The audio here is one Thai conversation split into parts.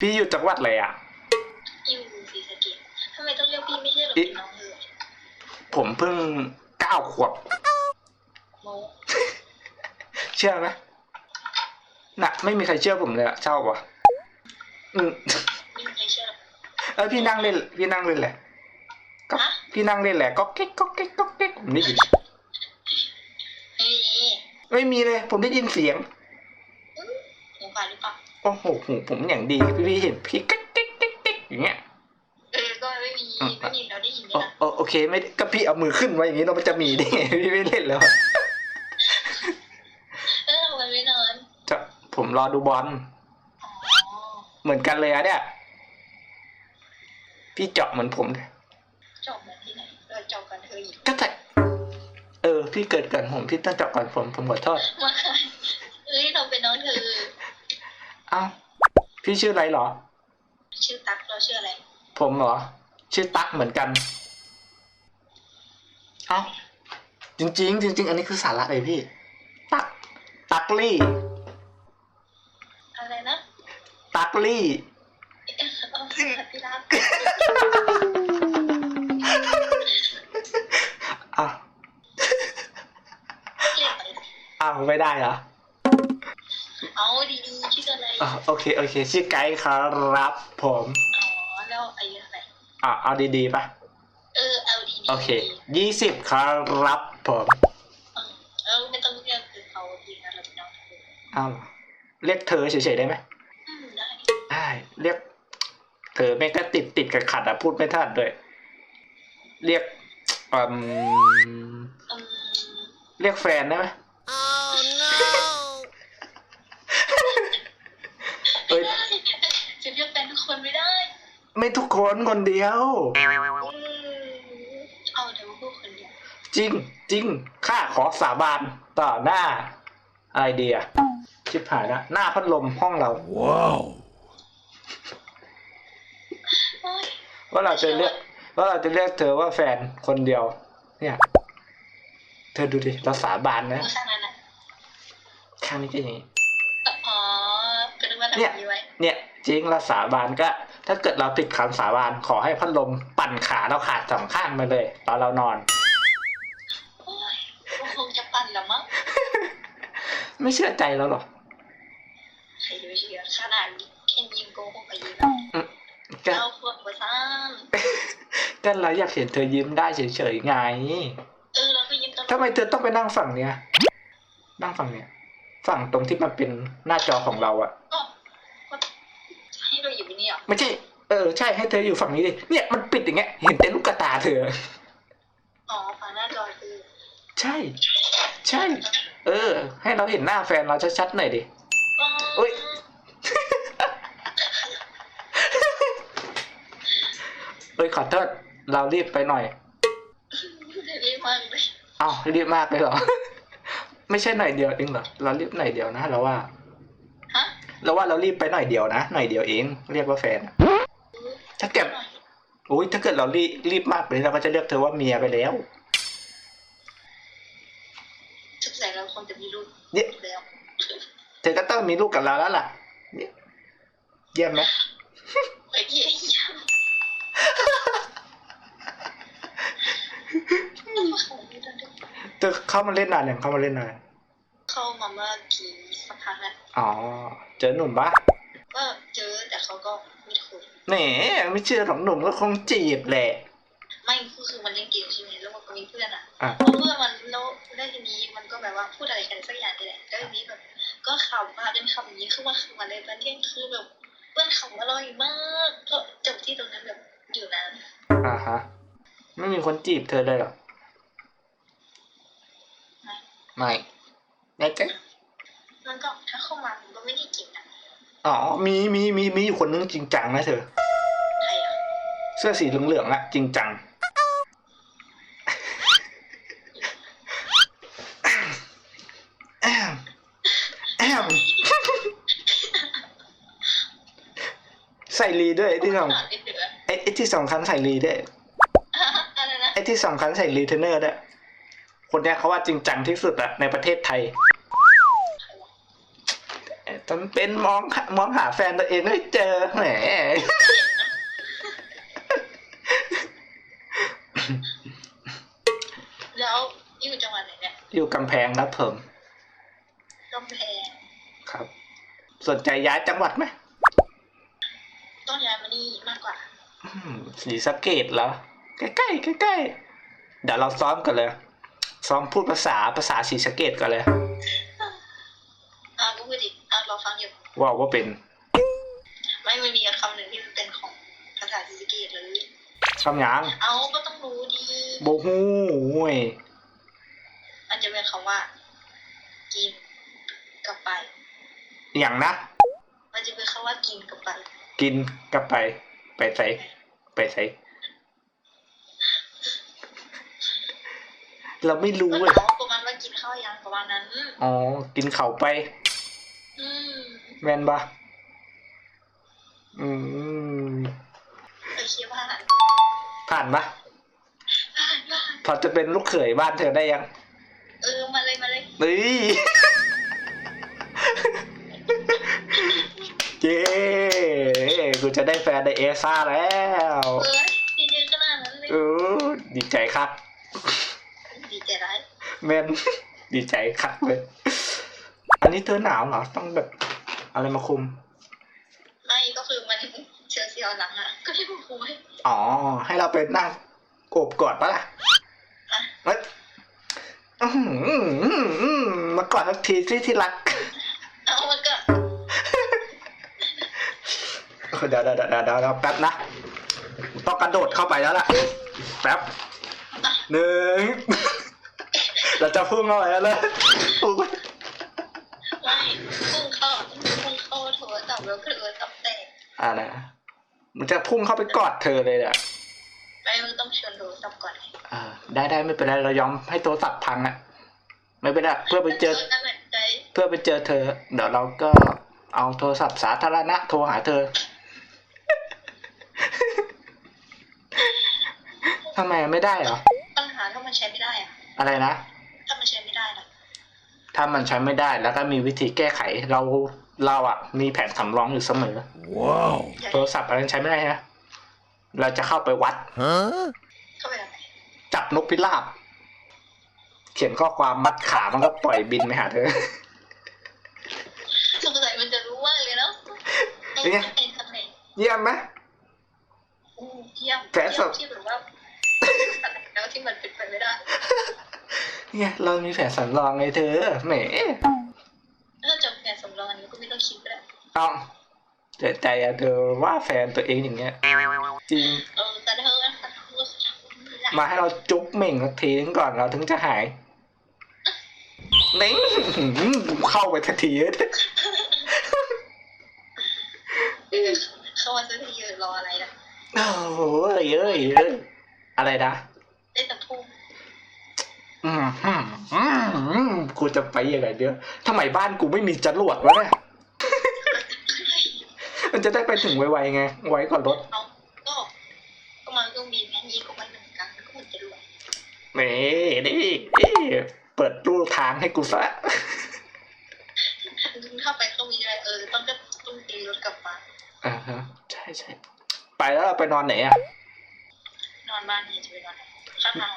พี่อยู่จังหวัดอะไรอะ อยู่ศรีสะเกษทำไมต้องเรียกพี่ไม่ใช่หรอพี่เป็นน้องเธอผมเพิ่งเก้าขวบ โมเชื่อไหมน่ะ ไม่มีใครเชื่อผมเลยอะเช่าปะอืมไม่มีใครเชื่อหรอกเออพี่นั่งเล่น พี่นั่งเล่นแหละก็ฮะพี่นั่งเล่นแหละก็เก๊กก็เก๊กก็เก๊กผมได้ยิน ไม่มีไม่มีเลย ผมได้ยินเสียง อื้อหมูป่าหรือเปล่า โอ้โหหูผมอย่างดีพี่พี่เห็นพี่เก๊กเก๊กเก๊กเก๊กอย่างเงี้ยเออก็ไม่มีอะไม่มีเราได้ยินไหมโอล่ะโอโอเคไม่ก็พี่เอามือขึ้นไว้อย่างงี้เรามันจะมีได้ไงพี่ไม่เล่นแล้วเออวันไม่นอนจะผมรอดูบอลอ๋อเหมือนกันเลยอะเนี่ยพี่เจาะเหมือนผมเลยจบมาที่ไหนเราจบกันเธออีกก็แต่เออ พี่เกิดก่อนผมพี่ต้องเจาะก่อนผมผมขอโทษมาเอ้ยเราเป็นน้องเธอ เอ้าพี่ชื่ออะไรเหรอ ชื่อตั๊กเราชื่ออะไร ผมเหรอ ชื่อตั๊กเหมือนกัน เอ้าจริง ๆ จริง ๆ อันนี้คือสาระเลยพี่ ตักตักลี่ อะไรนะตักลี่ เออพี่รักอ้าวเรียกอะไรอ้าวไม่ได้เหรอ เอาดีๆชื่ออะไรอะโอเคโอเค ชื่อไกด์ครับผม อ๋อแล้วอายุเท่าไหร่อะเอาดีๆปะเออเอาดีๆโอเคยี่สิบครับผมเออไม่ต้องเรียกคือเขาดีนะเราเป็นน้องเธออ้าวเหรอเรียกเธอเฉยๆได้ไหมอืมได้ได้เรียก เธอแม่งก็ติดติดกับขัดๆอะพูดไม่ทันด้วย เรียกอืมอืมเรียกแฟนได้ไหม เอ้ย จะเรียกแฟนทุก คนไม่ได้ไม่ทุกคนคนเดียว อืมเอาเดี๋ยวพูดคนเดียวจริงจริงข้าขอสาบานต่อหน้าอะไรดีอะชิบหายละหน้าพัดลมห้องเราโอ๊ยว่าเราจะเรียกว่าเราจะเรียกเธอว่าแฟนคนเดียว เนี่ย เธอดูดิเราสาบานนะผู้ชายนั้นน่ะข้างนี้ก็อย่างนี้ อ๋อก็นึกว่าทำเนี่ยดีไว้เนี่ย จริงเราสาบานก็ ถ้าเกิดเราติดคำสาบานขอให้พัดลมปั่นขาเราขาดสองข้างไปเลย ตอนเรานอน โอ๊ยก็คงจะปั่นแล้วมั้งไม่เชื่อใจเราหรอกใครจะไปเชื่อขนาดนี้แค่ยิงโกหกไปยิงก็เอาพวกมาสร้างก็เราอยากเห็นเธอยิ้มได้เฉยๆไงเออเราก็ยิ้มตลอดทำไมเธอต้องไปนั่งฝั่งเนี้ย นั่งฝั่งเนี้ย ฝั่งตรงที่มันเป็นหน้าจอของเราอะก็ก็ ให้เราอยู่บนนี้เหรอไม่ใช่ เออ ใช่ให้เธออยู่ฝั่งนี้ดิ เนี่ยมันปิดอย่างเงี้ย เห็นแต่ลูกกระตาเธอ อ๋อฝั่งหน้าจอคือใช่ ใช่ เออ ให้เราเห็นหน้าแฟนเราชัดๆหน่อยดิอ๋ออุ๊ย เอ้ยขอโทษเรารีบไปหน่อย เดี๋ยวรีบมากเลยอ้าวรีบมากเลยเหรอ ไม่ใช่หน่อยเดียวเองเหรอ เรารีบหน่อยเดียวนะเราว่าฮะ เราว่าเรารีบไปหน่อยเดียวนะหน่อยเดียวเอง เรียกว่าแฟนอะถ้าเกิดอุ้ยถ้าเกิดเรารีบรีบมากไปเราก็จะเรียกเธอว่าเมียไปแล้วสงสัยเราคงจะมีลูกเนี่ยแล้วเธอก็ต้องมีลูกกับเราแล้วล่ะเนี่ยเยี่ยมไหมไอ้เหี้ยยังเขาไม่ได้เธอเข้ามาเล่นนานยังเข้ามาเล่นนานเข้ามาเมื่อกี้สักพักแล้ว อ๋อ เจอหนุ่มปะก็เจอแต่เขาก็ไม่คุยแหมไม่เชื่อหรอกหนุ่มก็คงจีบแหละ ไม่ก็คือมันเล่นเกมใช่ไหมแล้วมันก็มีเพื่อนอะอะเพราะเพื่อนมันแล้วได้วทีนี้มันก็แบบว่าพูดอะไรกันสักอย่างนี่แหละแล้วทีนี้แบบก็ขำมาเป็นคำอย่างนี้คือว่าขำมาในตอนเที่ยงคือแบบเพื่อนขำอร่อยมากก็จบที่ตรงนั้นแบบอยู่นานอ่าฮะ ไม่มีคนจีบเธอเลยเหรอ ไม่แน่ใจ มันก็ถ้าเข้ามามันก็ไม่ได้จริงอะอ๋อ มีมีมีมีอยู่คนนึงจริงจังนะเธอ ใครอะเสื้อสีเหลืองๆอะจริงจัง แอมแอมใส่ลีด้วยไอ้ที่สองถามนิดเดียวอะไอ้ไอ้ที่สำคัญใส่ลีด้วยอะไรนะไอ้ที่สำคัญใส่รีเทนเนอร์ด้วยคนเนี้ยเขาว่าจริงจังที่สุดอะในประเทศไทยใครวะเจำเป็นมองหามองหาแฟนตัวเองไม่เจอแหมแล้วอยู่จังหวัดไหนเนี่ยอยู่กำแพงครับผมกำแพงครับ สนใจย้ายจังหวัดไหมต้องย้ายมานี่มากกว่าอืมสีสะเกตเหรอใกล้ๆใกล้ๆเดี๋ยวเราซ้อมกันเลย ซ้อมพูดภาษาภาษาสีสะเกตกันเลย อ่าก็พูดดิอ่าเรา ฟังอยู่ว่าว่าเป็น ไม่มันมีคำหนึ่งที่มันเป็นของภาษาซิสเกตเลยคำหยังเอาก็ต้องรู้ดีโบฮูเว้ยมันจะเป็นคำว่า กินกับไป อย่างนะ มันจะเป็นคำว่ากินกับไป กินกลับไป ไปใส่ไปใส่เราไม่รู้ก็เว้ยถามว่าประมาณว่ากินข้าวยังประมาณนั้น อ๋อ กินเข่าวไปอืม แมนปะอืมไปเคี้ยวผ่านผ่านปะผ่านผ่านพอจะเป็นลูกเขยบ้านเธอได้ยัง เออ มาเลย มาเลยเฮ้ยเย้กูจะได้แฟนในเอซ่าแล้วเออจริงๆขนาดนั้นเลยเออดีใจครับดีใจร้ายแมนดีใจครับเลย อันนี้เธอหนาวเหรอ ต้องแบบ อะไรมาคุม ไม่ก็คือมันเชียวเชียวๆหลังอะ ก็ที่ผมคุยอ๋อ ให้เราไปนั่งโอบกอดปะล่ะเฮ้ยอื้อหืออื้อหือมากอดสักทีที่ที่รัก เอามันก็เดี๋ยวเดี๋ยวเดี๋ยวเดี๋ยวเดี๋ยวแป๊บนะ ต้องกระโดดเข้าไปแล้วล่ะ แป๊บหนึ่ง เราจะพุ่งเข้าไปแล้วเลยพุ่งไป ไม่พุ่งเข้าพุ่ง เข้าโทรศัพท์แล้วก็เออตับแตกอ่านะมันจะพุ่งเข้าไปกอดเธอเลยอะไม่มึงต้องชวนโทรศัพท์ก่อนไงอ่าได้ได้ไม่เป็นไรเรายอมให้โทรศัพท์พังอะ ไม่เป็นไรเพื่อไปเจอนั่นแหละใจเพื่อไปเจอเธอ เดี๋ยวเราก็เอาโทรศัพท์สาธารณะโทรหาเธอทำไมไม่ได้เหรอปัญหาถ้ามันใช้ไม่ได้อะอะไรนะ ถ้ามันใช้ไม่ได้ล่ะถ้ามันใช้ไม่ได้แล้วก็มีวิธีแก้ไขเรา เราอะ มีแผนสำรองอยู่เสมอ Wow. โทรศัพท์อะไรใช้ไม่ได้นะเราจะเข้าไปวัด Huh? เข้าไปทำไมจับนกพิราบ เขียนข้อความมัดขามันก็ปล่อยบินไปหาเธอ สงสัยมันจะรู้มากเลยเนาะไอ้เป็นไง ไอ้ทำไงเยี่ยมไหม อู้เยี่ยมแผลสดเยี่ยมที่แบบว่าแล้วที่มันเป็นไปไม่ได้ เนี่ยเรามีแผนสำรองไงเธอ แหมถ้า จบแผนสำรองอันนี้ก็ไม่ต้องคิดก็ได้เอาเสียใจอะเธอว่าแฟนตัวเองอย่างเงี้ย จริง เออแต่เธอแต่เธอมาให้เราจุ๊บเหม่งสักทีนึงก่อนเราถึงจะหายนิ่งเข้าไปทันทีเออเข้ามาซื้อที่ยืนรออะไรนะโอ้ยเอ้ยเอ้ยอะไรนะได้แต่พุ่งอืม อืมอืมอืมกูจะไปยังไงเดียวทำไมบ้านกูไม่มีจรวดวะเนี่ย มันจะได้ไปถึงไวๆไง ไวกว่ารถเอาก็ก็มาเครื่องบินไงยิงก็มันเหมือนกันก็เหมือนจะรวยนี่นี่นี่เปิดรูทางให้กูซะ ถ้าไปเครื่องบินได้เออต้องก็ต้องตีรถกลับมาอ่าฮะใช่ใช่ไปแล้วเราไปนอนไหนอะนอนบ้านนี่จะไปนอนไหนข้างทาง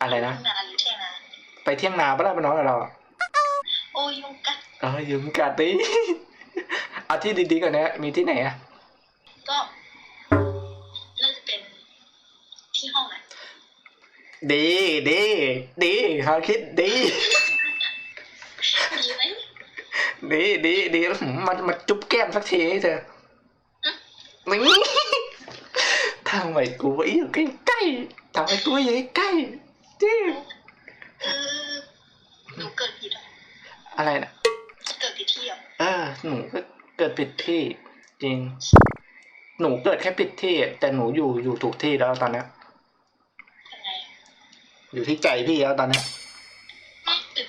อะไรนะข้างนาหรือเที่ยงนา ไปเที่ยงนาปะล่ะไปนอนกับเราอะโอ้ยยุงกัดเออยืมกัดดิ เอาที่ดีๆก่อนนะมีที่ไหนอะก็น่าจะเป็นที่ห้องไหนดีดีดีเขาคิดดีดีไหมดีดีดีหืมมันมาจุ๊บแก้มสักทีให้เธอนี่ทำไมกูไว้อยู่ใกล้ๆทำไมกูอยู่ใกล้ๆจี้เออหนูเกิดผิดเหรอ อะไรนะเกิดผิดที่เหรอเออหนูก็เกิดผิดที่ จริง หนูเกิดแค่ผิดที่ แต่หนูอยู่อยู่ถูกที่แล้วตอนเนี้ยยังไงอยู่ที่ใจพี่แล้วตอนเนี้ยไม่ตื่น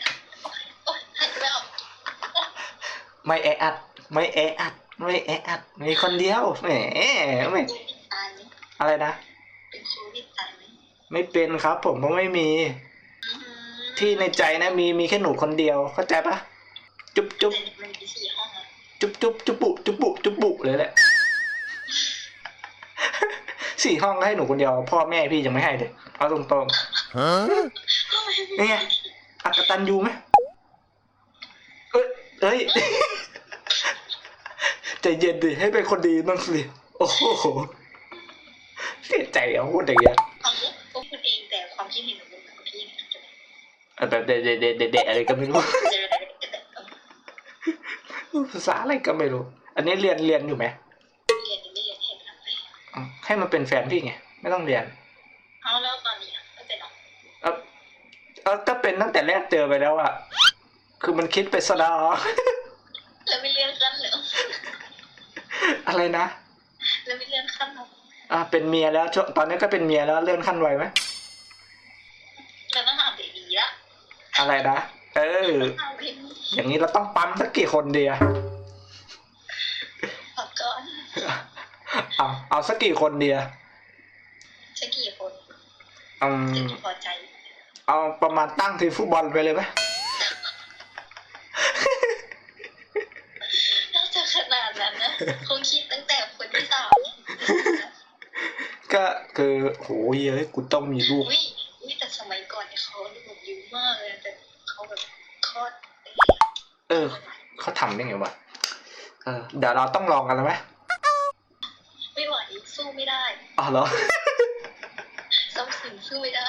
โอ๊ยหายใจไม่ออกไม่แออัด ไม่แออัด ไม่แออัดมีคนเดียวแหมไม่โควิดตายไหมอะไรนะเป็นโควิดตายไหมไม่เป็นครับ ผมก็ไม่มีอืม ที่ในใจนะมีมีแค่หนูคนเดียวเข้าใจปะจุ๊บจุ๊บแต่มันมีสี่ห้องอะจุ๊บจุ๊บจุ๊บปุจุ๊บปุจุ๊บปุเลยแหละ สี่ห้องก็ให้หนูคนเดียว พ่อแม่พี่ยังไม่ให้เลยเอาตรงๆนี่ไงอักตันยูไหมเอ้ยเอ้ย ใจเย็นดิให้เป็นคนดีบ้างสิโอ้โหเสียใจเอาพูดอย่างเงี้ย แบบเดะเดะเดะเดะเดะอะไรก็ไม่รู้เจออะไรกันแต่เออภาษาอะไรก็ไม่รู้ อันนี้เรียนเรียนอยู่ไหมเรียนหรือไม่เรียนเห็นอะไรอืมให้มันเป็นแฟนพี่ไง ไม่ต้องเรียน เอาแล้วตอนนี้อะไม่เป็นหรอกเอาเอาถ้าเป็นตั้งแต่แรกเจอไปแล้วอะคือมันคิดไปสะดอแล้วไม่เลื่อนขั้นเหรออะไรนะ แล้วไม่เลื่อนขั้นเหรออะเป็นเมียแล้วช่วงตอนนี้ก็เป็นเมียแล้วเลื่อนขั้นไวไหม แล้วต้องหาเบบีละ อะไรนะ เออหาเบบีอย่างนี้เราต้องปั๊มสักกี่คนดีอะขอก่อนเอาเอาสักกี่คนดีอะจะกี่คนอืจะมกี่พอใจ เอาประมาณตั้งทีมฟุตบอลไปเลยไหมน่าจะขนาดนั้นนะคงคิดตั้งแต่คนที่สามก็คือโหเฮ้ยกูต้องมีลูก เออเขาทำได้ไงวะเออเดี๋ยวเราต้องลองกันแล้วไหมไม่ไหวสู้ไม่ได้อ๋อเหรอซ้ำสินสู้ไม่ได้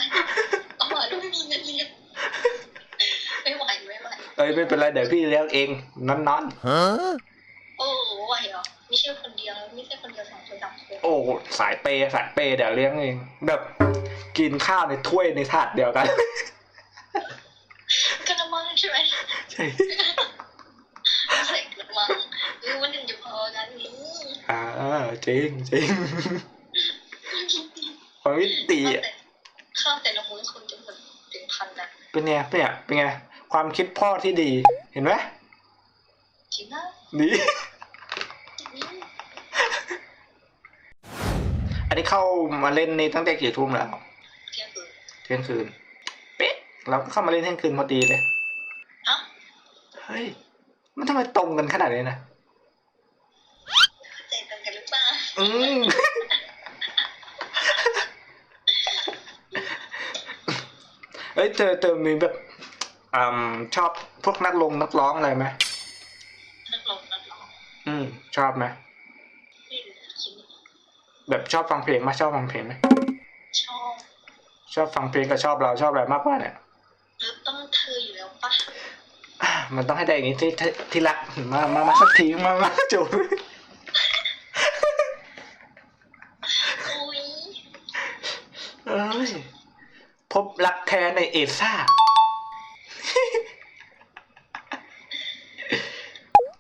เอามาด้วยมีเงินเรียนไม่ไหวไม่ไหวเอ้ยไม่เป็นไรเดี๋ยวพี่เลี้ยงเองนอนนอนโอ้ไหวเหรอไม่ใช่คนเดียวไม่ใช่คนเดียวสองคนสามคนโอ้สายเปย์สายเปย์เดี๋ยวเลี้ยงเองแบบกินข้าวในถ้วยในถาดเดียวกันกระมัง ใช่ไหมใช่ใส่กระมังเออวันหนึ่งจะพอกันนี่อ่าจริงจริงความวิตีข้าวแต่ข้าวแต่ละมื้อคนจะหมดถึงพันนะเป็นไงเป็นไงเป็นไงความคิดพ่อที่ดีเห็นไหมจริงนะนี่นี่อันนี้เข้ามาเล่นนี่ตั้งแต่กี่ทุ่มแล้วเที่ยงคืนเที่ยงคืนเป๊ะเราก็เข้ามาเล่นเที่ยงคืนพอดีเลยเอ้า เฮ้ย มันทำไมตรงกันขนาดนี้นะ ใจตรงกันหรือเปล่าอืม เอ้ยเธอเธอมีแบบอืมชอบพวกนักลงนักร้องอะไรไหมนักร้องนักร้องอืม ชอบไหมไม่รู้คิดไม่ออกแบบชอบฟังเพลงไหมชอบฟังเพลงไหมชอบชอบฟังเพลงกับชอบเราชอบอะไรมากกว่าเนี่ย แล้วต้องเธออยู่แล้วปะอะ มันต้องให้ได้อย่างนี้ที่ที่ที่รักมามามาสักทีมามาจูบอุ้ยเอ้ยพบรักแท้ในเอซ่า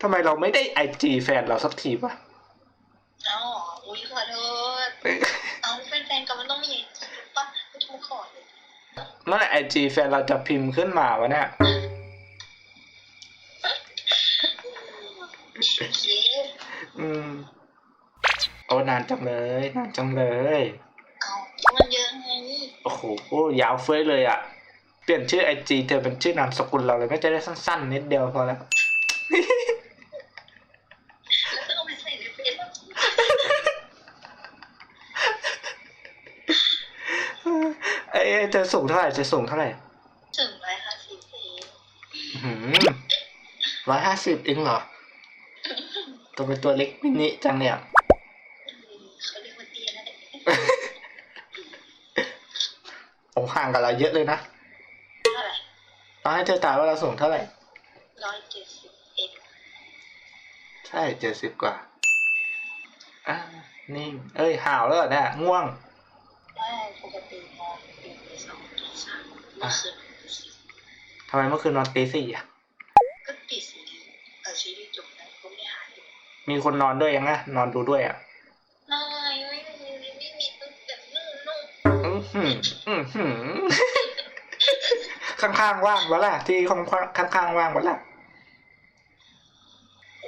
ทำไมเราไม่ได้ไอจีแฟนเราสักทีวะเอ้าอุ้ยขอโทษเอาเป็นแฟนกันมันต้องมีอย่างนี้ปะไม่ทุกขอเลย เมื่อไหร่ไอจีแฟนเราจะพิมพ์ขึ้นมาวะเนี่ยโอเอืมโอ้นานจังเลยนานจังเลย เอามันเยอะไงโอ้โหยาวเฟ้ยเลยอะ่ะ เปลี่ยนชื่อไอจีเธอเป็นชื่อนามสกุลเราเลยไม่จะได้สั้นๆ นิดเดียวพอแล้วแล้วก็เอาไปใส่ในเฟซเอ้ยเธอสูงเท่าไหร่เธอสูงเท่าไหร่ถึงร้อยห้าสิบเองร้อยห้าสิบเองเหรอ ตัวเป็นตัวเล็กมินิจังเนี่ยเขาเรียกว่าเตี้ยนั่นแหละโอ้ห่างกับเราเยอะเลยนะเท่าไหร่ต้องให้เธอตายว่าเราสูงเท่าไหร่ร้อยเจ็ดสิบเอ็ดใช่เจ็ดสิบกว่า อ่านิ่ง เอ้ยห่าวแล้วเหรอเนี่ยง่วงได้ปกตินอนตีสองตีสามเมื่อคืนตีสี่ทำไมเมื่อคืนนอนตีสี่อะ ก็ตีสี่เออซีรีส์จบแล้วก็ไม่หาย มีคนนอนด้วยยังไงนอนดูด้วยอะไม่ไม่มีไม่มีตั้งแต่นู่นนู่นอือหืออือหือข้างๆว่างวะล่ะ ที่ข้างข้างๆว่างวะล่ะ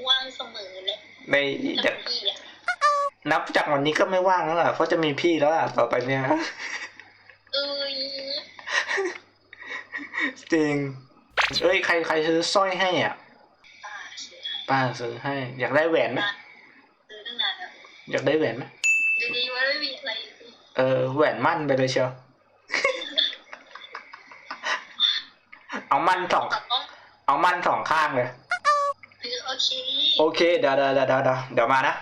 ว่างเสมอเลยในกับเดี๋ยวพี่อะนับจากวันนี้ก็ไม่ว่างแล้วล่ะเพราะจะมีพี่แล้วล่ะต่อไปเนี่ยเอ้ยจริง เอ้ยใครใครซื้อสร้อยให้อะ ป้าซื้อให้ป้าซื้อให้ อยากได้แหวนไหมซื้อตั้งนานแล้วอยากได้แหวนไหมดีๆว่าไม่มีอะไรเออแหวนมั่นไปเลยเชียว เอามั่นสอง แต่ต้องเอามั่นสองข้างเลย คือโอเคโอเคเดี๋ยวเดี๋ยวเดี๋ยวเดี๋ยวเดี๋ยวเดี๋ยวมานะ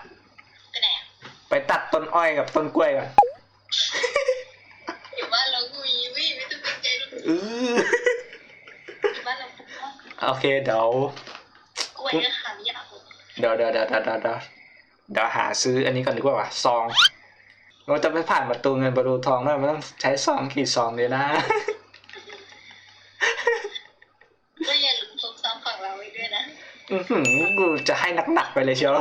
ไปไหนอะไปตัดต้นอ้อยกับต้นกล้วยก่อนอยู่บ้านเรากุยวิไม่ต้องเป็นใจหรอกอืออยู่บ้านเราปลูกต้นโอเคเดี๋ยว กล้วยก็ขายยากหมด เดี๋ยวเดี๋ยวเดี๋ยวเดี๋ยวเดี๋ยวเดี๋ยวเดี๋ยวหาซื้ออันนี้ก่อนดีกว่าว่ะซองเราจะไปผ่านประตูเงินประตูทองด้วยมันต้องใช้ซองกี่ซองเลยนะ ก็อย่าลืมพกซองของเราไว้ด้วยนะ อือหือกูจะให้หนักๆไปเลยเชียว